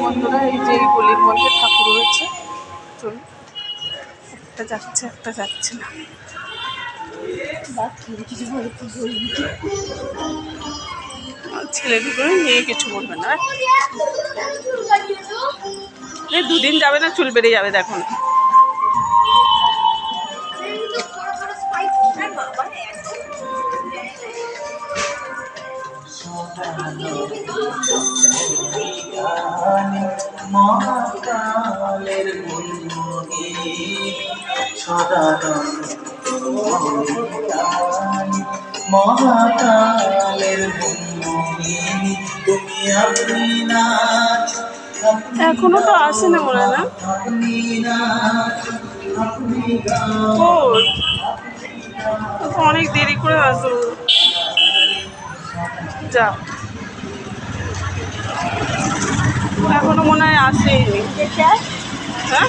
বন্ধুরা, এই যে গলির মধ্যে ঠাকুর রয়েছে। চলুন, একটা যাচ্ছে একটা যাচ্ছে না। ছেলে মেয়ে কিছু বলবে না। দুদিন যাবে না, চুল বেড়ে যাবে, দেখুন। মহাকালের মহাকালের তুমি আপনি নাচ এখনও তো আসে না মনে না? অনেক দেরি করে আসো যা। এখনও মনে হয় আসেনি। হ্যাঁ?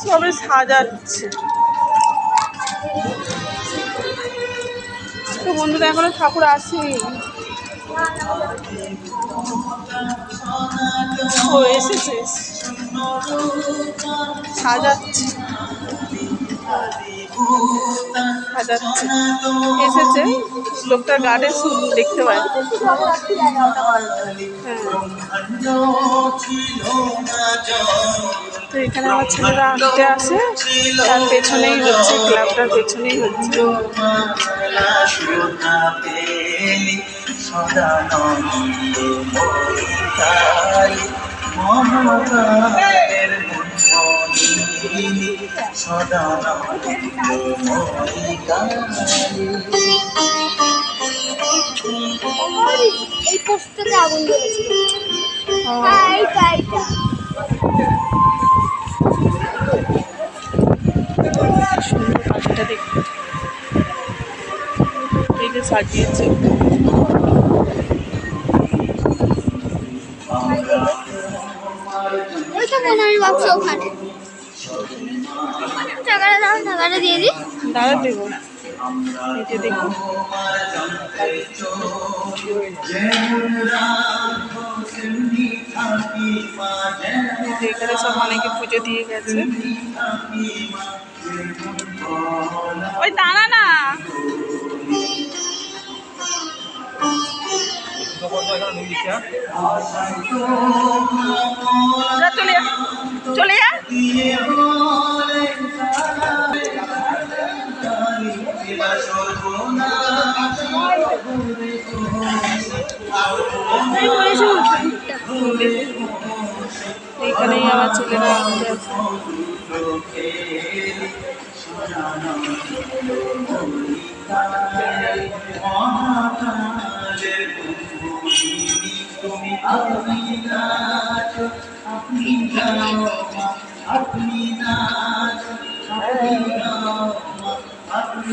সবে সাজাচ্ছে। বন্ধুরা এখনও ঠাকুর আসেনি। ও এসেছে। সাজাচ্ছে। সাজাচ্ছে। এসেছে। লোকটার গার্ডে শুধু দেখতে পাই হ্যাঁ তো এখানে আমার ছেলেরা আনতে আসে তার পেছনেই হচ্ছে ক্লাবটার পেছনেই হচ্ছে এই পোস্টটাতে আগুন জ্বলেছিল ও, এইটা এইটা সুন্দর পাখিটা দেখতে এই যে সাজিয়েছে ওইটা ওখানে। টাকাটা দাও টাকাটা দিয়ে দিই। দাঁড়া দেবো যে দেখুন। এখানে সব অনেকে পুজো দিয়ে গেছে। ওই দাঁড়া না। চলে চলে যা। এইখানেই আমার ছেলেরা আছে আপনি নাচ আপনি গাও আপনি নাচ না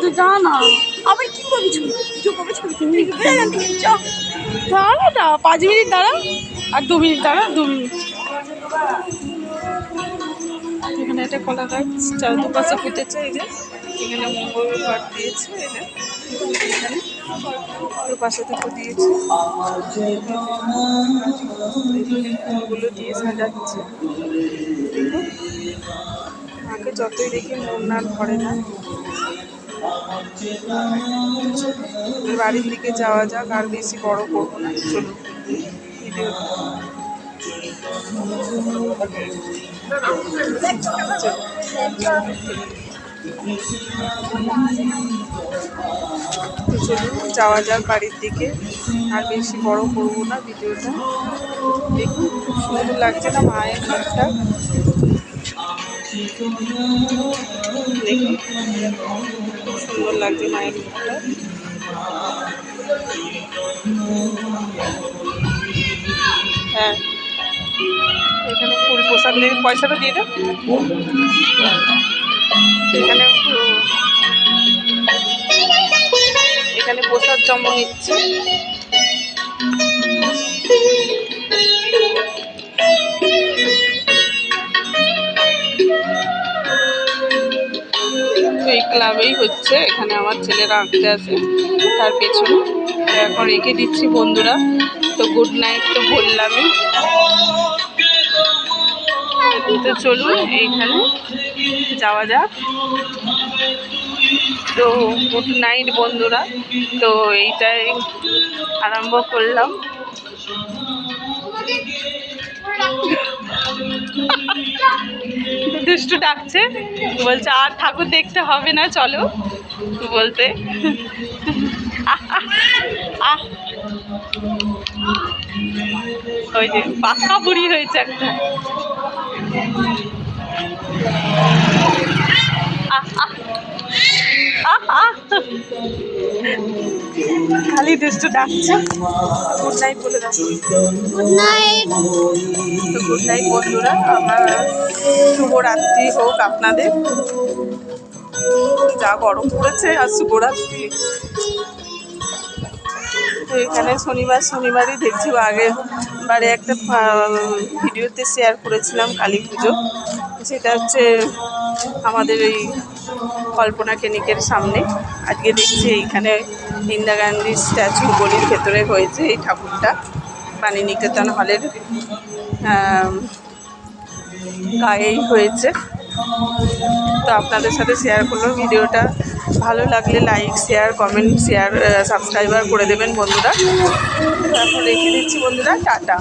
তুই যা না। আবার কি করবি ছবি? কিছু ছবি তুমি দাঁড়া পাঁচ মিনিট দাঁড়া। আর দু মিনিট দাঁড়া দু মিনিট। এখানে একটা কলা গাছ চার দুপাশে ফুটেছে এই যে। এখানে মঙ্গল ঘর দিয়েছে এখানে দিয়েছে। ফুলগুলো দিয়ে মাকে যতই দেখি মন না ভরে না। বাড়ির দিকে যাওয়া যাক, আর বেশি বড় করব না। চলুন চলুন, যাওয়া যাক বাড়ির দিকে। আর বেশি বড় করব না ভিডিওটা। দেখুন, খুব সুন্দর লাগছে না মায়ের মুখটা দেখুন, খুব সুন্দর লাগছে মায়ের মুখটা হ্যাঁ প্রসাদ নিয়ে পয়সাটা দিয়ে দাও এখানে এখানে প্রসাদ জমা নিচ্ছে। এই ক্লাবেই হচ্ছে, এখানে আমার ছেলেরা আঁকতে আসে, তার পেছনে। এখন রেখে দিচ্ছি বন্ধুরা। তো গুড নাইট তো বললামই। চলুন এইখানে যাওয়া যাক। তো গুড নাইট বন্ধুরা। তো এইটাই আরম্ভ করলাম। দুষ্টু ডাকছে। বলছে, আর ঠাকুর দেখতে হবে না, চলো। বলতে। ওই যে পাক্কা বুড়ি হয়েছে একটা। খালি দুষ্টু ডাকছে। গুড নাইট বলে দাও গুড নাইট তো গুড নাইট বন্ধুরা আমার শুভরাত্রি হোক আপনাদের। যা গরম পড়েছে আর শুভরাত্রি। তো এখানে শনিবার, শনিবারই দেখছি আগের বারে একটা ভিডিওতে শেয়ার করেছিলাম কালী পুজো। সেটা হচ্ছে আমাদের এই কল্পনা ক্লিনিকের সামনে। আজকে দেখছি এইখানে ইন্দিরা গান্ধীর স্ট্যাচু গলির ভেতরে হয়েছে এই ঠাকুরটা নিকেতন হলের গায়েই হয়েছে। তো আপনাদের সাথে শেয়ার করল ভিডিওটা। ভালো লাগলে like share comment share subscriber করে দেবেন বন্ধুরা। এখন রেখে দিচ্ছি বন্ধুরা, টাটা।